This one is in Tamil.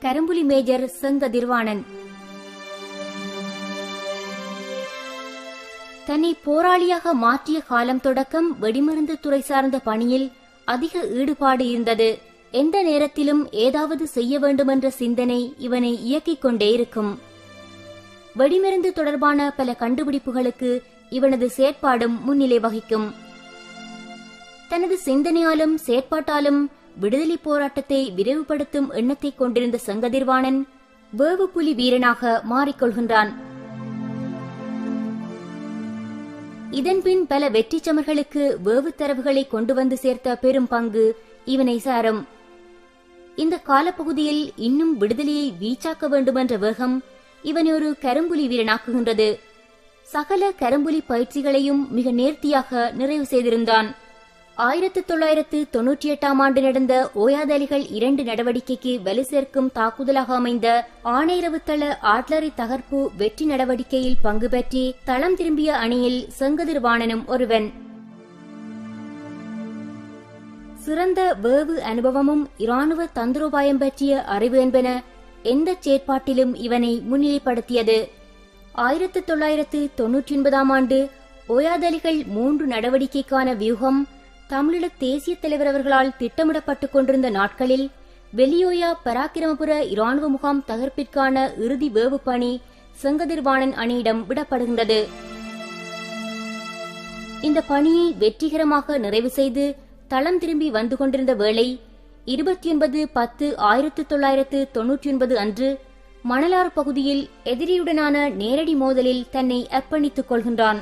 கரும்புலி மேஜர் செங்கதிர்வாணன் தன்னை போராளியாக மாற்றிய காலம் தொடக்கம் வெடிமருந்து துறை சார்ந்த பணியில் அதிக ஈடுபாடு இருந்தது. எந்த நேரத்திலும் ஏதாவது செய்ய வேண்டுமென்ற சிந்தனை இவனை இயக்கிக் கொண்டே இருக்கும். வெடிமருந்து தொடர்பான பல கண்டுபிடிப்புகளுக்கு இவனது செயற்பாடும் முன்னிலை வகிக்கும். தனது சிந்தனையாலும் செயற்பாட்டாலும் விடுதலை போராட்டத்தை விரைவுபடுத்தும் எண்ணத்தை கொண்டிருந்த செங்கதிர்வாணன் வேவு புலி வீரனாக மாறிக்கொள்கின்றான். இதன்பின் பல வெற்றிச் சமர்களுக்கு வேவு தரவுகளை கொண்டு வந்து சேர்த்த பெரும் பங்கு இவனை சாரும். இந்த காலப்பகுதியில் இன்னும் விடுதலையை வீச்சாக்க வேண்டுமென்ற வேகம் இவனை ஒரு கரும்புலி வீரனாக்குகின்றது. சகல கரும்புலி பயிற்சிகளையும் மிக நேர்த்தியாக நிறைவு செய்திருந்தான். ஆயிரத்து தொள்ளாயிரத்து தொன்னூற்றி எட்டாம் ஆண்டு நடந்த ஓயாதலிகள் இரண்டு நடவடிக்கைக்கு வலு சேர்க்கும் தாக்குதலாக அமைந்த ஆணையரவு தள ஆட்லரி தகர்ப்பு வெற்றி நடவடிக்கையில் பங்கு பெற்றி தளம் திரும்பிய அணியில் செங்கதிர்வாணனும் ஒருவன். சிறந்த வேவு அனுபவமும் இராணுவ தந்திரோபாயம் பற்றிய அறிவு என்பன எந்த செயற்பாட்டிலும் இவனை முன்னிலைப்படுத்தியது. ஆயிரத்து தொள்ளாயிரத்து தொன்னூற்றி ஒன்பதாம் ஆண்டு ஓயாதலிகள் மூன்று நடவடிக்கைக்கான வியூகம் தமிழீழ தேசிய தலைவர் அவர்களால் திட்டமிடப்பட்டுக் கொண்டிருந்த நாட்களில் வெளியோயா பராக்கிரமபுர இராணுவ முகாம் தகர்ப்பிற்கான இறுதி வேவு பணி செங்கதிர்வாணன் அணியிடம் விடப்படுகின்றது. இந்த பணியை வெற்றிகரமாக நிறைவு செய்து தளம் திரும்பி வந்து கொண்டிருந்த வேளை இருபத்தி ஒன்பது பத்து ஆயிரத்து தொள்ளாயிரத்து தொன்னூற்றி ஒன்பது அன்று மணலார் பகுதியில் எதிரியுடனான நேரடி மோதலில் தன்னை அர்ப்பணித்துக் கொள்கின்றான்.